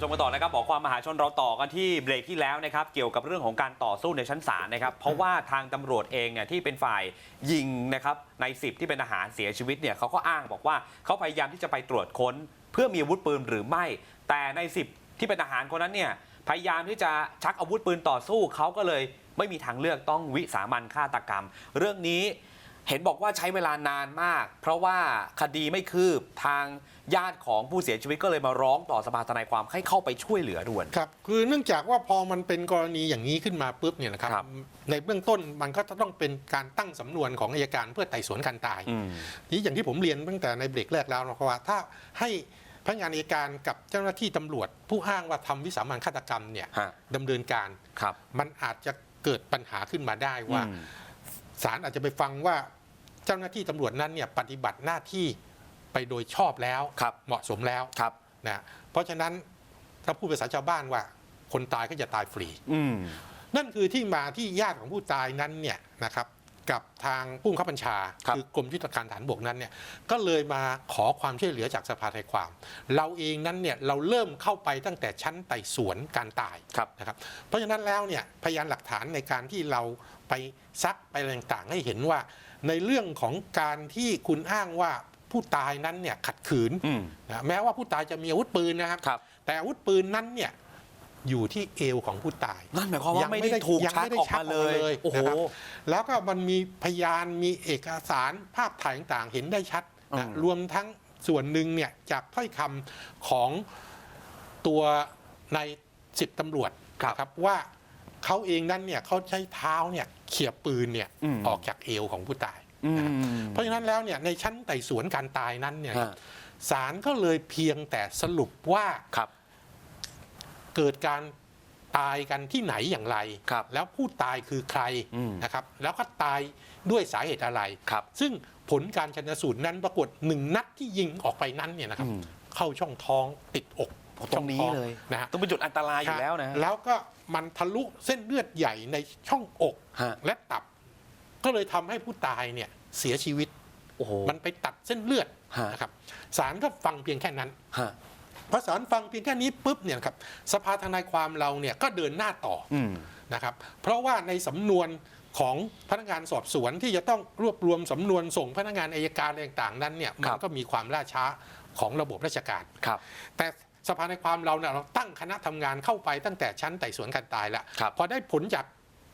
ชมกันต่อนะครับบอกความมหาชนเราต่อกันที่เบรกที่แล้วนะครับเกี่ยวกับเรื่องของการต่อสู้ในชั้นศาลนะครับเพราะว่าทางตำรวจเองเนี่ยที่เป็นฝ่ายยิงนะครับในสิบที่เป็นทหารเสียชีวิตเนี่ยเขาก็อ้างบอกว่าเขาพยายามที่จะไปตรวจค้น เพื่อมีอาวุธปืนหรือไม่ แต่ในสิบที่เป็นทหารคนนั้นเนี่ยพยายามที่จะชักอาวุธปืนต่อสู้เขาก็เลยไม่มีทางเลือกต้องวิสามันฆาตกรรม เรื่องนี้ เห็นบอกว่าใช้เวลานานมาก เพราะว่าคดีไม่คืบทางญาติของผู้เสียชีวิตก็เลยมาร้องต่อสภาทนายความให้เข้าไปช่วยเหลือด่วน ครับ คือเนื่องจากว่าพอมันเป็นกรณีอย่างนี้ขึ้นมาปุ๊บเนี่ยนะครับ ครับในเบื้องต้นมันก็จะต้องเป็นการตั้งสำนวนของอายการเพื่อไต่สวนการตายอืม ทีนี้อย่างที่ผมเรียนตั้งแต่ในเบรกแรกแล้วนะครับว่าถ้าให้พนักงานอายการกับเจ้าหน้าที่ตำรวจ ผู้อ้างว่าทำวิสามันฆาตกรรมเนี่ยฮะดำเนินการ ครับ มันอาจจะเกิดปัญหาขึ้นมาได้ว่า อืม ศาลอาจจะไปฟังว่าเจ้าหน้าที่ตำรวจนั้นเนี่ยปฏิบัติหน้าที่ไปโดยชอบแล้วครับเหมาะสมแล้วครับนะเพราะฉะนั้นถ้าพูดภาษาชาวบ้านว่า คนตายก็จะตายฟรี อืม นั่นคือที่มาที่ญาติของผู้ตายนั้นเนี่ยนะครับ กับทางผู้บังคับบัญชาครับอกรมยุทธการฐานบกนั้นเนี่ยก็เลยมาขอความช่วยเหลือจากสภาทนายความ เราเองนั้นเนี่ยเราเริ่มเข้าไปตั้งแต่ชั้นไต่สวนการตาย ครับ นะครับเพราะฉะนั้นแล้วเนี่ยพยานหลักฐานในการที่เราไปซักไปอะไรต่างๆให้เห็นว่า ในเรื่องของการที่คุณอ้างว่าผู้ตายนั้นเนี่ยขัดขืนอืมนะแม้ว่าผู้ตายจะมีอาวุธปืนนะครับ ครับ แต่อาวุธปืนนั้นเนี่ย อยู่ที่เอวของผู้ตายนั่นหมายความว่าไม่ได้ถูกยังชักไม่ได้ออกชักมาออกเลมาเลยยโอ้โหนะครับแล้วก็มันมีพยานมีเอกสารภาพถ่ายต่างๆ เห็นได้ชัดนะอืมรวมทั้งส่วนหนึ่งเนี่ยจากถ้อยคำของตัวในสิบตำรวจนะครับว่าเขาเองนั้นเนี่ยเขาใช้เท้าเนี่ยเขี่ยปืนเนี่ยอืมออกจากเอวของผู้ตายอืมเพราะฉะนั้นแล้วเนี่ยในชั้นไต่สวนการตายนั้นเนี่ยฮะศาลก็เลยเพียงแต่สรุปว่าครับ เกิดการตายกันที่ไหนอย่างไรครับแล้วผู้ตายคือใครอืมนะครับ แล้วก็ตายด้วยสาเหตุอะไรครับซึ่งผลการชันสูตรนั้นปรากฏหนึ่งนัดที่ยิงออกไปนั้นเนี่ยนะครับอืมเข้าช่องท้องติดอกตรงนี้ช่อท้อเลยนะฮะต้องเป็นจุดอันตรายอยู่แล้วนะฮะแล้วก็มันทะลุเส้นเลือดใหญ่ในช่องอกฮะและตับ ก็เลยทำให้ผู้ตายเนี่ยเสียชีวิต โอ้โห มันไปตัดเส้นเลือดฮะนะครับศาลก็ฟังเพียงแค่นั้นฮะ พอศาลฟังเพียงแค่นี้ปุ๊บเนี่ยนะครับสภาทนายความเราเนี่ยก็เดินหน้าต่ออืมนะครับ เพราะว่าในสำนวนของพนักงานสอบสวนที่จะต้องรวบรวมสำนวนส่งพนักงานอายการอะไรต่างๆ นั้นเนี่ยคมัรันบก็มีความล่าช้าของระบบราชการครับ แต่สภาในความเราเนี่ยเราตั้งคณะทำงานเข้าไปตั้งแต่ชั้นไต่สวนการตายแล้วครับพอได้ผลจาก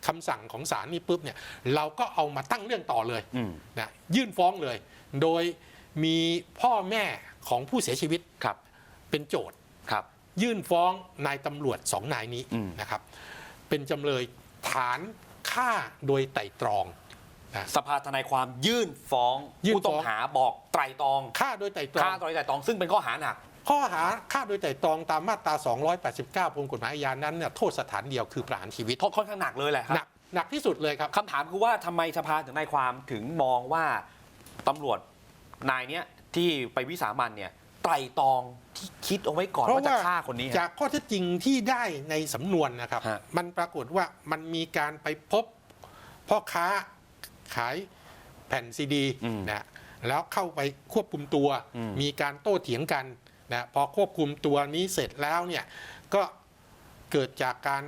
คำสั่งของศาลนี่ปุ๊บเนี่ยเราก็เอามาตั้งเรื่องต่อเลยอืมนะยื่นฟ้องเลย โดยมีพ่อแม่ของผู้เสียชีวิตครับ เป็นโจทย์ครับ ยื่นฟ้องนายตำรวจสองนายนี้อืมนะครับ เป็นจำเลยฐานฆ่าโดยไตร่ตรองนะสภาทนายความยื่นฟ้องยื่นผู้ต้องฟ้องหาบอกไตรตรองฆ่าโดยไตร่ตรอฆ่างโดยไตรตรองซึ่งเป็นข้อหาหนัก ข้อหาฆ่าโดยไตร่ตรองตามมาตรา 289พรมกฎหมายอาญานั้นเนี่ยโทษสถานเดียวคือประหารชีวิตโทษค่อนข้างหนักเลยแหละคหนัรับกหนักที่สุดเลยครับ คำถามคือว่าทำไมสภาถึงนายความถึงมองว่าตำรวจนายเนี้ยที่ไปวิสามันเนี่ยไตรตรอง ที่คิดเอาไว้ก่อนเพราะว่าจะว่าฆ่าคนนี้ฮะ จากข้อเท็จจริงที่ได้ในสำนวนนะครับ ฮะ มันปรากฏว่ามันมีการไปพบพ่อค้าขายแผ่นซีดีนะแล้วเข้าไปควบคุมตัว มีการโต้เถียงกันนะพอควบคุมตัวนี้เสร็จแล้วเนี่ยก็เกิดจากการ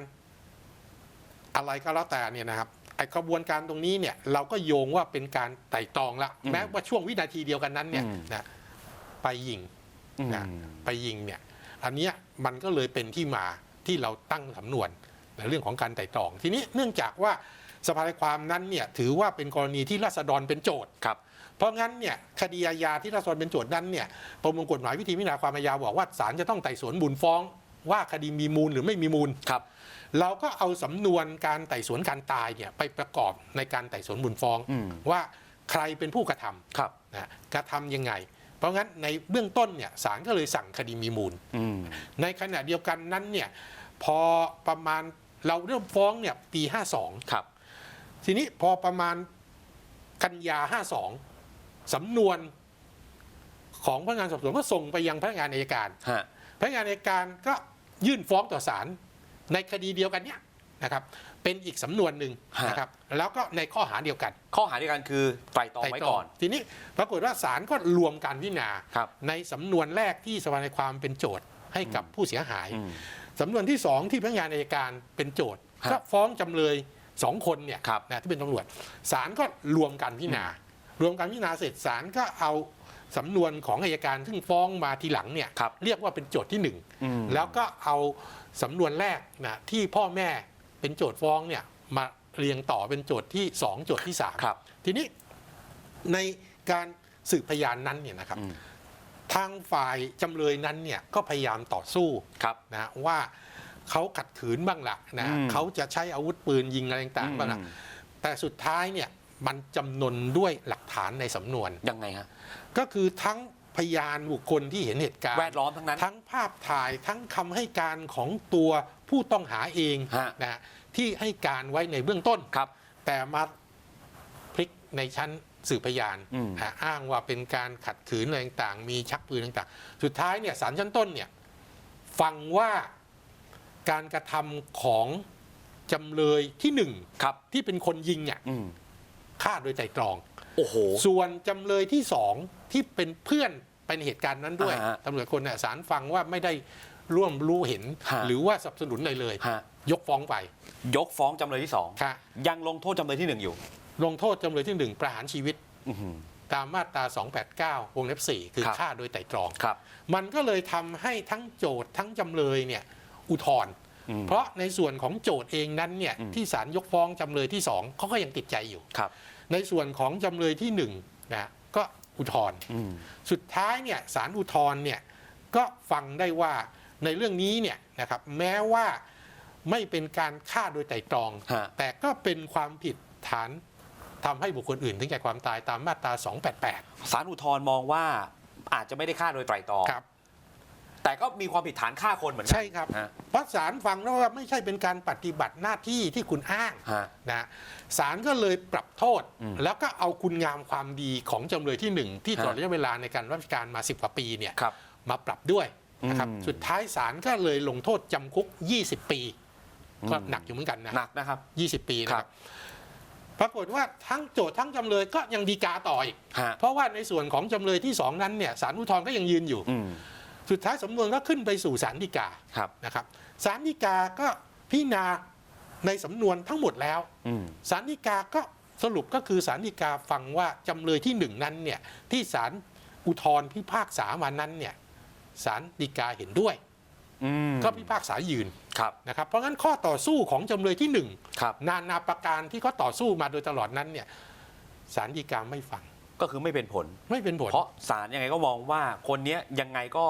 อะไรก็แล้วแต่เนี่ยนะครับไอกระบวนการตรงนี้เนี่ยเราก็โยงว่าเป็นการไต่ตรองละอืมแม้ว่าช่วงวินาทีเดียวกันนั้นเนี่ยอืมนะไปยิงอืม นะไปยิงเนี่ยอันเนี้ยมันก็เลยเป็นที่มาที่เราตั้งสำนวนในเรื่องของการไต่ตรอง ทีนี้เนื่องจากว่าสภาทนายความนั้นเนี่ยถือว่าเป็นกรณีที่ราษฎรเป็นโจทย์ครับเพราะงั้นเนี่ยคดีอาญาที่ราษฎรเป็นโจทย์นั้นเนี่ยประมวลกฎหมายวิธีพิจารณาความอาญาบอกว่าศาลจะต้องไต่สวนมูลฟ้อง ว่าคดีมีมูลหรือไม่มีมูลครับ เราก็เอาสำนวนการไต่สวนการตายเนี่ยไปประกอบในการไต่สวนมูลฟ้องอืมว่าใครเป็นผู้กระทำครับนะกระทำยังไง เพราะงั้นในเบื้องต้นเนี่ยศาลก็เลยสั่งคดีมีมูลอืมในขณะเดียวกันนั้นเนี่ยพอประมาณเราเริ่มฟ้องเนี่ยปี 52 ครับ ทีนี้พอประมาณกันยา 52 สำนวนของพนักงานสอบสวนก็ส่งไปยังพนักงานอัยการฮะพนักงานอัยการก็ยื่นฟ้องต่อศาลในคดีเดียวกันเนี่ย นะครับเป็นอีกสำนวนหนึ่งฮะนะครับแล้วก็ในข้อหาเดียวกัน ข้อหาเดียวกันคือไตรตรองไว้ก่อน ทีนี้ปรากฏว่าศาลก็รวมการพิจารณาครับในสำนวนแรกที่สภาในความเป็นโจทย์ให้กับผู้เสียหายอืมสำนวนที่สองที่พนักงานอัยการเป็นโจทย์ฮะก็ฟ้องจำเลยสองคนเนี่ยครับนะที่เป็นตำรวจศาลก็รวมกันพิจารณารวมกันพิจารณาเสร็จศาลก็เอาสำนวนของอัยการซึ่งฟ้องมาทีหลังเนี่ยครับเรียกว่าเป็นโจทย์ที่หนึ่งอืมแล้วก็เอาสำนวนแรกนะที่พ่อแม่ เป็นโจทย์ฟ้องเนี่ยมาเรียงต่อเป็นโจทย์ที่สองโจทย์ที่สามครับทีนี้ในการสืบพยานนั้นเนี่ยนะครับอืมทางฝ่ายจำเลยนั้นเนี่ยก็พยายามต่อสู้ครับนะว่าเขาขัดขืนบ้างละนะอืมเขาจะใช้อาวุธปืนยิงอะไรต่างๆบ้างละอืมแต่สุดท้ายเนี่ยมันจำนนด้วยหลักฐานในสำนวนยังไงฮะก็คือทั้งพยานบุคคลที่เห็นเหตุการณ์แวดล้อมทั้งนั้นทั้งภาพถ่ายทั้งคำให้การของตัว ผู้ต้องหาเองฮะ นะที่ให้การไว้ในเบื้องต้น ครับ แต่มาพลิกในชั้นสืบพยานอืมนะอ้างว่าเป็นการขัดขืนอะไรต่างๆ มีชักปืนต่างๆ สุดท้ายเนี่ยศาลชั้นต้นเนี่ยฟังว่าการกระทำของจำเลยที่หนึ่งครับ ที่เป็นคนยิงเนี่ยอืมฆ่าโดยไตรตรอง โอ้โห ส่วนจำเลยที่สองที่เป็นเพื่อนไปในเหตุการณ์นั้นด้วยอ่าฮะ ตำรวจคนเนี่ยศาลฟังว่าไม่ได้ ร่วมรู้เห็น ฮะ หรือว่าสนับสนุนอะไรเลย ฮะยกฟ้องไปยกฟ้องจำเลยที่สองค่ะยังลงโทษจำเลยที่หนึ่งอยู่ลงโทษจำเลยที่หนึ่งประหารชีวิต อื้อหือ ตามมาตรา 289 วงเล็บ 4 คือครับ ฆ่าโดยไตร่ตรอง ครับ มันก็เลยทำให้ทั้งโจทย์ทั้งจำเลยเนี่ยอุทธรณ์อืมเพราะในส่วนของโจทย์เองนั้นเนี่ยอืม ที่ศาลยกฟ้องจำเลยที่สองเขาก็ยังติดใจอยู่ ครับในส่วนของจำเลยที่หนึ่งนะก็อุทธรณ์อืมสุดท้ายเนี่ยศาลอุทธรณ์เนี่ยก็ฟังได้ว่า ในเรื่องนี้เนี่ยนะครับแม้ว่าไม่เป็นการฆ่าโดยไตร่ตรอง ฮะ แต่ก็เป็นความผิดฐานทำให้บุคคลอื่นถึงแก่ความตายตามมาตรา 288ศาลอุทธรณ์มองว่าอาจจะไม่ได้ฆ่าโดยไตร่ตรองครับ แต่ก็มีความผิดฐานฆ่าคนเหมือนกัใช่ครับ ฮะเพราะศาลฟังแล้วว่าไม่ใช่เป็นการปฏิบัติหน้าที่ที่คุณอ้างฮะ นะศาลก็เลยปรับโทษ อืมแล้วก็เอาคุณงามความดีของจำเลยที่หนึ่งที่ฮะตลอดระยะเวลาในการรับราชการมา 10 กว่าปีเนี่ยครับ มาปรับด้วย นะครับอืมสุดท้ายศาลก็เลยลงโทษจำคุก 20 ปี ก็อืมหนักอยู่เหมือนกันนะหนักนะครับ 20 ปีนะคครัรับบปรากฏว่าทั้งโจทย์ทั้งจำเลยก็ยังดีกาต่ออีกฮะเพราะว่าในส่วนของจำเลยที่สองนั้นเนี่ยศาลอุทธรณ์ก็ยังยืนอยู่อืมสุดท้ายสำนวนก็ขึ้นไปสู่ศาลฎีกาครับนะครับศาลฎีกาก็พิจารณาในสำนวนทั้งหมดแล้วอืมศาลฎีกาก็สรุปก็คือศาลฎีกาฟังว่าจำเลยที่หนึ่งนั้นเนี่ยที่ศาลอุทธรณ์พิพากษามานั้นเนี่ย ศาลฎีกาเห็นด้วยอืมก็พิพากษายืนครับนะครับ เพราะงั้นข้อต่อสู้ของจำเลยที่หนึ่งครับนานาประการที่เขาต่อสู้มาโดยตลอดนั้นเนี่ยศาลฎีกาไม่ฟังก็คือไม่เป็นผลไม่เป็นผล เพราะศาลยังไงก็มองว่าคนเนี้ยยังไงก็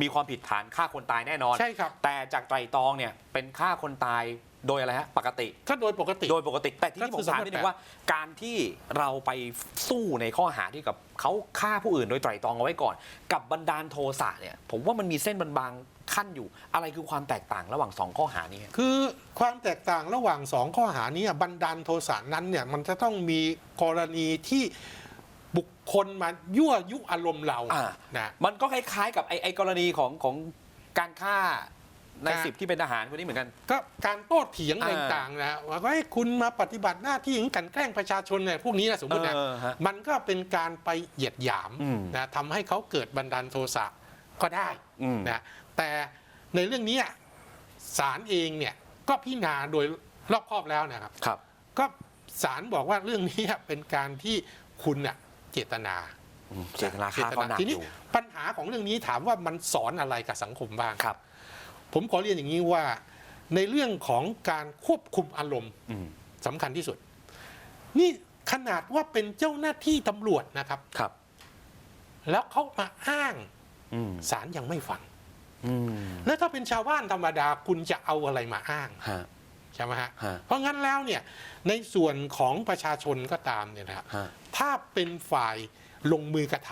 มีความผิดฐานฆ่าคนตายแน่นอน ใช่ครับ แต่จากไตรตรองเนี่ยเป็นฆ่าคนตาย โดยอะไรฮะปกติ ก็โดยปกติ โดยปกติ แต่ที่ก็นี่คืผอมถามนิดนึ288งว่า การที่เราไปสู้ในข้อหาที่กับเขาฆ่าผู้อื่นโดยไตรตรองเอาไว้ก่อน กับบันดาลโทสะเนี่ย ผมว่ามันมีเส้นบางๆขั้นอยู่ อะไรคือความแตกต่างระหว่างสองข้อหานี้ฮะคือความแตกต่างระหว่างสองข้อหานี้บันดาลโทสะนั้นเนี่ยมันจะต้องมีกรณีที่บุคคลมายั่วยุอารมณ์เราอ่านะ มันก็คล้ายๆกับไอ้ไอ้กรณีของของการฆ่า ในอ่าสิบที่เป็นทหารคนนี้เหมือนกัน ก็การโต้เถียงอะไรอ่าต่างๆนะว่าให้คุณมาปฏิบัติหน้าที่ของกลันแกล้งประชาชนเนี่ยพวกนี้นะสมมตินะเออฮะมันก็เป็นการไปเหยียดหยามอืม นะทำให้เขาเกิดบันดาลโทสะก็ได้อืม นะแต่ในเรื่องนี้ศาลเองเนี่ยก็พิจารณาโดยรอบคอบแล้วนะครับ ครับ ก็ศาลบอกว่าเรื่องนี้เป็นการที่คุณน่ะเจตนา อืมเจตนาฆ่าเขาหนักทีอนี้ยู่ปัญหาของเรื่องนี้ถามว่ามันสอนอะไรกับสังคมบ้าง ครับ ผมขอเรียนอย่างนี้ว่าในเรื่องของการควบคุมอารมณ์อืมสำคัญที่สุด นี่ขนาดว่าเป็นเจ้าหน้าที่ตำรวจนะครับครับ แล้วเขามาอ้างอืมศาลยังไม่ฟังอืมแล้วถ้าเป็นชาวบ้านธรรมดาคุณจะเอาอะไรมาอ้างฮะใช่ไหมฮะฮะเพราะงั้นแล้วเนี่ยในส่วนของประชาชนก็ตามเนี่ยนะครับฮะถ้าเป็นฝ่ายลงมือกระท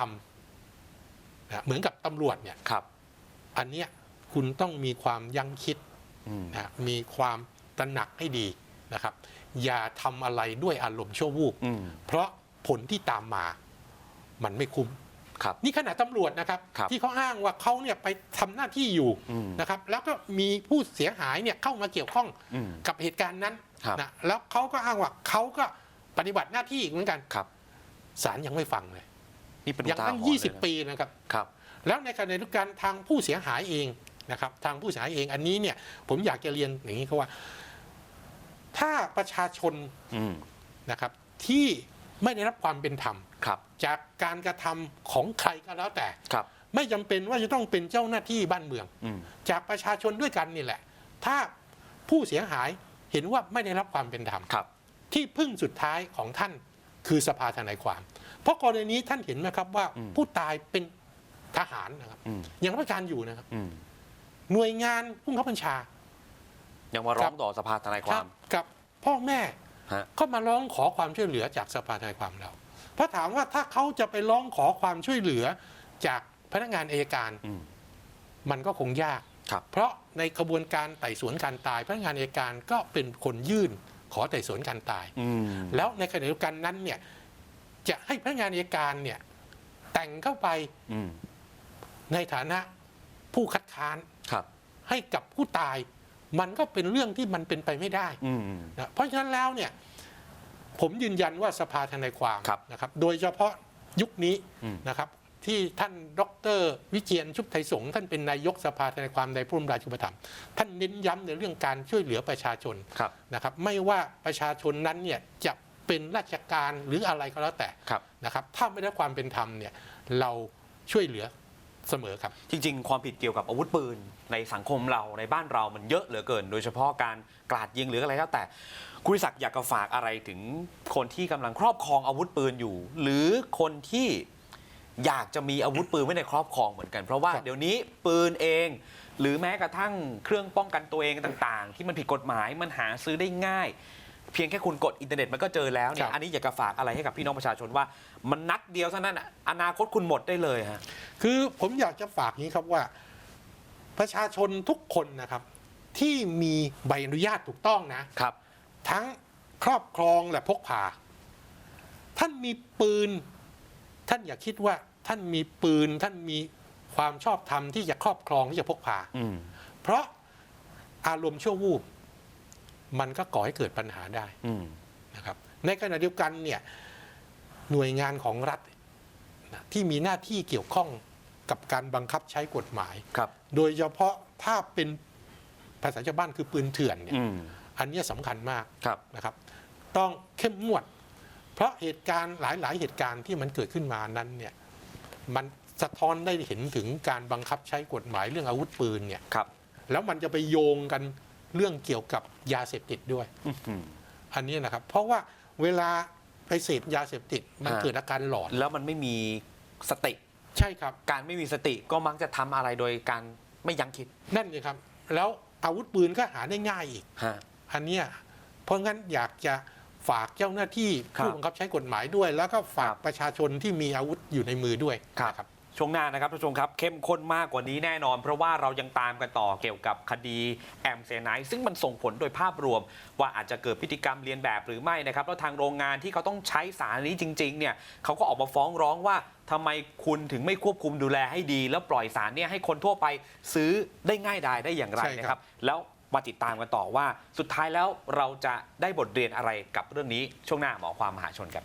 ำนะเหมือนกับตำรวจเนี่ยครับอันเนี้ย คุณต้องมีความยั้งคิดอืมนะมีความตระหนักให้ดีนะครับ อย่าทำอะไรด้วยอารมณ์ชั่ววูบอืมเพราะผลที่ตามมา มันไม่คุ้มครับนี่ขนาดตำรวจนะครับครับที่เขาอ้างว่าเขาเนี่ยไปทำหน้าที่อยู่อืมนะครับ แล้วก็มีผู้เสียหายเนี่ยเข้ามาเกี่ยวข้องอืมกับเหตุการณ์นั้นครับนะแล้วเขาก็อ้างว่าเขาก็ปฏิบัติหน้าที่เหมือนกันครับศาลยังไม่ฟังเลยนี่เป็นอย่างอุทาตั้งหรณ์เลยนะ20 ปีนะครับครับ แล้วในขณะเดียวกันทางผู้เสียหายเอง นะครับทางผู้เสียหายเองอันนี้เนี่ยผมอยากจะเรียนอย่างนี้เขาว่า ถ้าประชาชนอืมนะครับที่ไม่ได้รับความเป็นธรรม ครับจากการกระทำของใครก็แล้วแต่ ครับไม่จำเป็นว่าจะต้องเป็นเจ้าหน้าที่บ้านเมือง อืมจากประชาชนด้วยกันนี่แหละ ถ้าผู้เสียหายเห็นว่าไม่ได้รับความเป็นธรรม ครับที่พึ่งสุดท้ายของท่านคือสภาทนายความ เพราะกรณีนี้ท่านเห็นไหมครับว่าอืมผู้ตายเป็นทหารนะครับ อืมยังรับราชการอยู่นะครับ อืม หน่วยงานผู้บังคับบัญชา ยังมาร้องต่อสภาทนายความกับพ่อแม่ฮะ ก็มาร้องขอความช่วยเหลือจากสภาทนายความเราเพราะถามว่าถ้าเขาจะไปร้องขอความช่วยเหลือจากพนักงานอายการ อืม มันก็คงยาก ครับ เพราะในกระบวนการไต่สวนการตายพนักงานอายการก็เป็นคนยื่นขอไต่สวนการตาย อืม แล้วในขณะเดียวกันนั้นเนี่ยจะให้พนักงานอายการเนี่ยแต่งเข้าไปอืม ในฐานะผู้คัดค้านครับ ให้กับผู้ตาย มันก็เป็นเรื่องที่มันเป็นไปไม่ได้อืมนะเพราะฉะนั้นแล้วเนี่ย ผมยืนยันว่าสภาทนายความครับนะครับ โดยเฉพาะยุคนี้อืมนะครับ ที่ท่านดร วิเชียนชุบไทยสงฆ์ท่านเป็นนายกสภาทนายความในพระบรมราชูปถัมภ์ท่านเน้นย้ำในเรื่องการช่วยเหลือประชาชนครับนะครับ ไม่ว่าประชาชนนั้นเนี่ยจะเป็นราชการหรืออะไรก็แล้วแต่ครับนะครับ ถ้าไม่ได้ความเป็นธรรมเนี่ย เราช่วยเหลือ เสมอครับ จริง ๆ ความผิดเกี่ยวกับอาวุธปืนในสังคมเราในบ้านเรามันเยอะเหลือเกิน โดยเฉพาะการกราดยิงหรืออะไรก็แต่คุณวิศักดิ์อยากจะฝากอะไรถึงคนที่กำลังครอบครองอาวุธปืนอยู่ หรือคนที่อยากจะมีอาวุธปืนไว้ในครอบครองเหมือนกัน เพราะว่าเดี๋ยวนี้ปืนเอง หรือแม้กระทั่งเครื่องป้องกันตัวเองต่าง ๆ ที่มันผิดกฎหมายมันหาซื้อได้ง่าย เพียงแค่คุณกดอินเทอร์เน็ตมันก็เจอแล้วเนี่ยอันนี้อยากจะฝากอะไรให้กับพี่น้องประชาชนว่า มันนัดเดียวเท่านั้นอะอนาคตคุณหมดได้เลยฮะ คือผมอยากจะฝากนี้ครับว่า ประชาชนทุกคนนะครับ ที่มีใบอนุญาตถูกต้องนะ ครับ ทั้งครอบครองและพกพา ท่านมีปืน ท่านอย่าคิดว่าท่านมีปืน ท่านมีความชอบธรรมที่จะครอบครองที่จะพกพา อืม เพราะอารมณ์ชั่ววูบ มันก็ก่อให้เกิดปัญหาได้อืมนะครับ ในขณะเดียวกันเนี่ยหน่วยงานของรัฐนะที่มีหน้าที่เกี่ยวข้องกับการบังคับใช้กฎหมาย ครับ โดยเฉพาะถ้าเป็นภาษาชาวบ้านคือปืนเถื่อนเนี่ยอืมอันเนี้ยสำคัญมาก ครับ นะครับต้องเข้มงวด เพราะเหตุการณ์หลาย ๆ เหตุการณ์ที่มันเกิดขึ้นมานั้นเนี่ยมันสะท้อนได้เห็นถึงการบังคับใช้กฎหมายเรื่องอาวุธปืนเนี่ยครับ แล้วมันจะไปโยงกัน เรื่องเกี่ยวกับยาเสพติดด้วยอื้อหืออันนี้นะครับ เพราะว่าเวลาไปเสพยาเสพติดมันอ่าเกิดอาการหลอนแล้วมันไม่มีสติ ใช่ครับ การไม่มีสติก็มักจะทำอะไรโดยการไม่ยั้งคิด นั่นเลยครับ แล้วอาวุธปืนก็หาได้ง่ายอีกฮะอันเนี้ยเพราะงั้นอยากจะฝากเจ้าหน้าที่ครับผู้บังคับใช้กฎหมายด้วย แล้วก็ฝากครับประชาชนที่มีอาวุธอยู่ในมือด้วยครับนะครับ ช่วงหน้านะครับท่านผู้ชมครับ เข้มข้นมากกว่านี้แน่นอน เพราะว่าเรายังตามกันต่อเกี่ยวกับคดีแอมเซไนท์ซึ่งมันส่งผลโดยภาพรวม ว่าอาจจะเกิดพฤติกรรมเรียนแบบหรือไม่นะครับ แล้วทางโรงงานที่เขาต้องใช้สารนี้จริงๆเนี่ยเขาก็ออกมาฟ้องร้องว่าทำไมคุณถึงไม่ควบคุมดูแลให้ดี แล้วปล่อยสารเนี่ยให้คนทั่วไปซื้อได้ง่ายดายได้อย่างไรใช่ครับนะครับ แล้วมาติดตามกันต่อว่า สุดท้ายแล้วเราจะได้บทเรียนอะไรกับเรื่องนี้ช่วงหน้าหมอความมหาชนครับ